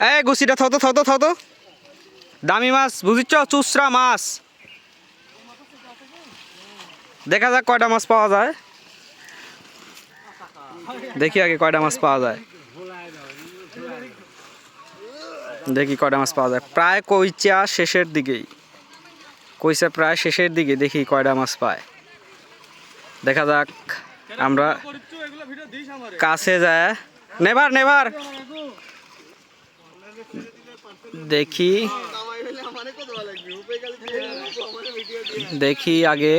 এই গুছিটা থাও তো থাও তো থাও তো। দামি মাছ বুঝিচ্ছ? চুসরা মাছ। দেখা যাক কয়টা মাছ পাওয়া যায়। দেখি আগে কয়টা মাছ পাওয়া যায়। দেখি কয়টা মাছ পাওয়া যায়। প্রায় কইচা শেষের দিকেই। কইচা প্রায় শেষের দিকে দেখি কয়টা মাছ পায়। দেখা যাক আমরা। কাছে যায়। Never never. দেখি। দেখি আগে।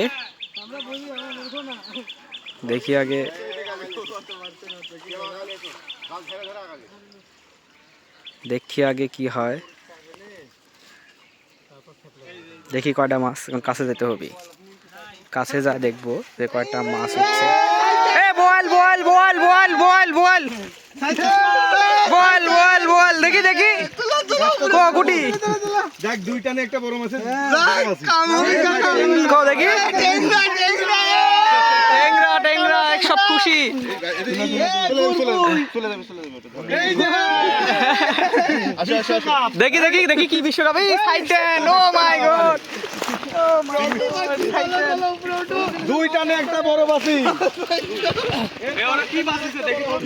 দেখি আগে। দেখি আগে কি হয়। দেখি কয়টা মাছ কাছে যেতে হবে। কাছে যা দেখব যে কয়টা মাছ হচ্ছে বল বল বল বল বল বল। বল দেখি দেখি। কুটি গুটি। দেখ দুইটা নে একটা বড় মাছ কো দেখি। টেংরা টেংরা এক সব খুশি। দেখি দেখি দেখি কি বিশ্বকাপ। এই সাইডেন ও মাই গড। দুইটা নে একটা বড় বাসি।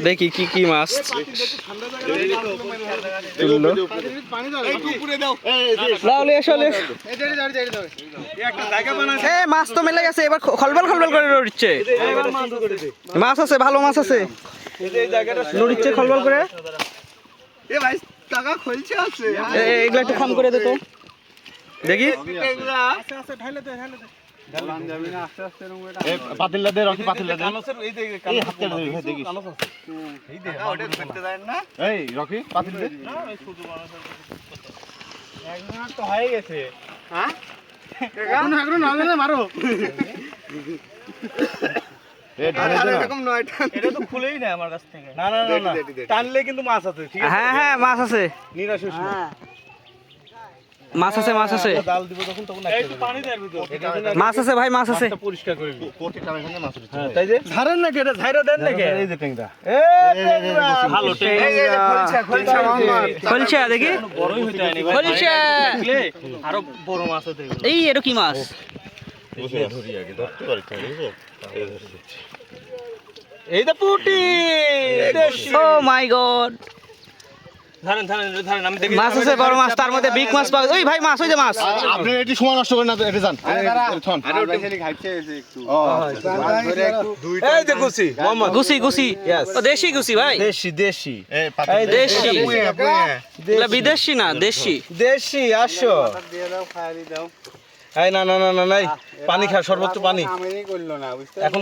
দেখি কি কি মাছ। তুললো। মাছ তো মেলে গেছে এবার খলবল খলবল করে লড়িচ্ছে মাছ আছে ভালো মাছ আছে। লড়িচ্ছে খলবল করে। এ ভাই টাকা খলছে আছে। এগুলো একটু খাম করে দে তো। দেখি। মারো আমার কাছ থেকে। টানলে কিন্তু মাছ আছে হ্যাঁ হ্যাঁ মাছ আছে। নিরাশ মাছ আছে মাছ আছে। জাল দিব তখন তখন একটু পানি দেওয়ার ভিতর। মাছ আছে ভাই মাছ আছে। পরিষ্কার করে দিবি। প্রত্যেকটা এখানে মাছ উঠছে তাই যে? ধারেন না কেটে ধাইরা দেন না কে এই যে টেংরা ভালো খলছে দেখি। বড়ই হইতে হয়নি খলছে আরও বড় মাছ হতে এই এটা কি মাছ? ধরি আগে ধরতে পারছি না এই তো পুটি ও মাই গড ধারেন ধারেন ধারেন আমি দেখি। মাছ আছে বড় মাছ তার মধ্যে বিগ মাছ পাওয়া ওই ভাই মাছ ওই যে মাছ। আপনি এটি সময় নষ্ট করেন না এটা যান। এই যে গুছি গুছি গুছি ও দেশি গুছি ভাই। দেশি দেশি। এই দেশি। এগুলা বিদেশি না দেশি। দেশি আসো। এই না না না না নাই। পানি খা সর্বোচ্চ পানি। এখন